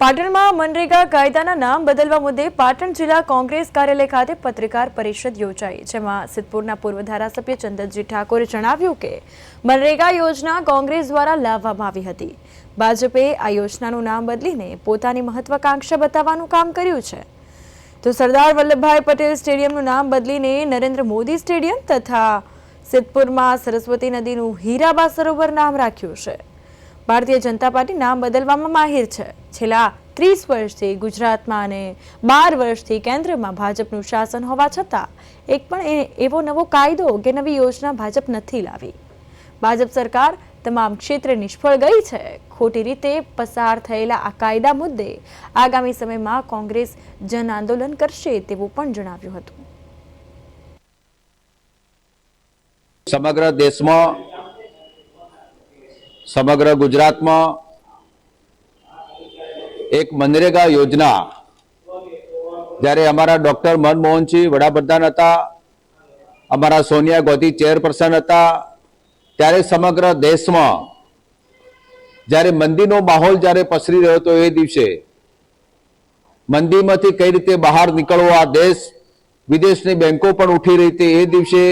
પાટણમાં મનરેગા કાયદાના નામ બદલવા મુદ્દે પાટણ જિલ્લા કોંગ્રેસ કાર્યાલય ખાતે પત્રકાર પરિષદ યોજાઈ, જેમાં સિદ્ધપુરના પૂર્વ ધારાસભ્ય ચંદનજી ઠાકોરે જણાવ્યું કે મનરેગા યોજના કોંગ્રેસ દ્વારા લાવવામાં આવી હતી. ભાજપે આ યોજનાનું નામ બદલીને પોતાની મહત્વાકાંક્ષા બતાવવાનું કામ કર્યું છે. તો સરદાર વલ્લભભાઈ પટેલ સ્ટેડિયમનું નામ બદલીને નરેન્દ્ર મોદી સ્ટેડિયમ તથા સિદ્ધપુરમાં સરસ્વતી નદીનું હીરાબા સરોવર નામ રાખ્યું છે. ભારતીય જનતા પાર્ટી નામ બદલવામાં માહિર છે. છેલ્લા ત્રીસ વર્ષથી ગુજરાતમાં અને બાર વર્ષથી કેન્દ્રમાં ભાજપનું શાસન હોવા છતાં એક પણ એવો નવો કાયદો કે નવી યોજના ભાજપ નથી લાવી. ભાજપ સરકાર તમામ ક્ષેત્રે નિષ્ફળ ગઈ છે. ખોટી રીતે પસાર થયેલા આ કાયદા મુદ્દે આગામી સમયમાં કોંગ્રેસ જન આંદોલન કરશે તેવું પણ જણાવ્યું હતું. સમગ્ર દેશમાં સમગ્ર ગુજરાતમાં એક મનરેગા યોજના જ્યારે અમારા ડૉક્ટર મનમોહનસિંહ વડાપ્રધાન હતા, અમારા સોનિયા ગોધી ચેરપર્સન હતા, ત્યારે સમગ્ર દેશમાં જ્યારે મંદીનો માહોલ જ્યારે પસરી રહ્યો હતો એ દિવસે મંદીમાંથી કઈ રીતે બહાર નીકળવો આ દેશ, વિદેશની બેંકો પણ ઉઠી રહી હતી એ દિવસે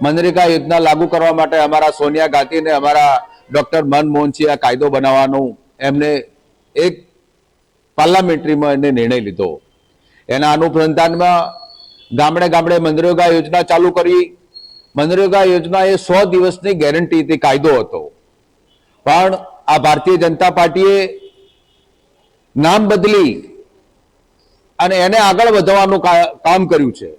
મનરેગા યોજના લાગુ કરવા માટે અમારા સોનિયા ગાંધી અને અમારા ડોક્ટર મનમોહનસિંહ આ કાયદો બનાવવાનું એમને એક પાર્લામેન્ટરીમાં એને નિર્ણય લીધો. એના અનુસંધાનમાં ગામડે ગામડે મનરેગા યોજના ચાલુ કરી. મનરેગા યોજના એ સો દિવસની ગેરંટીથી કાયદો હતો. પણ આ ભારતીય જનતા પાર્ટીએ નામ બદલી અને એને આગળ વધવાનું કામ કર્યું છે.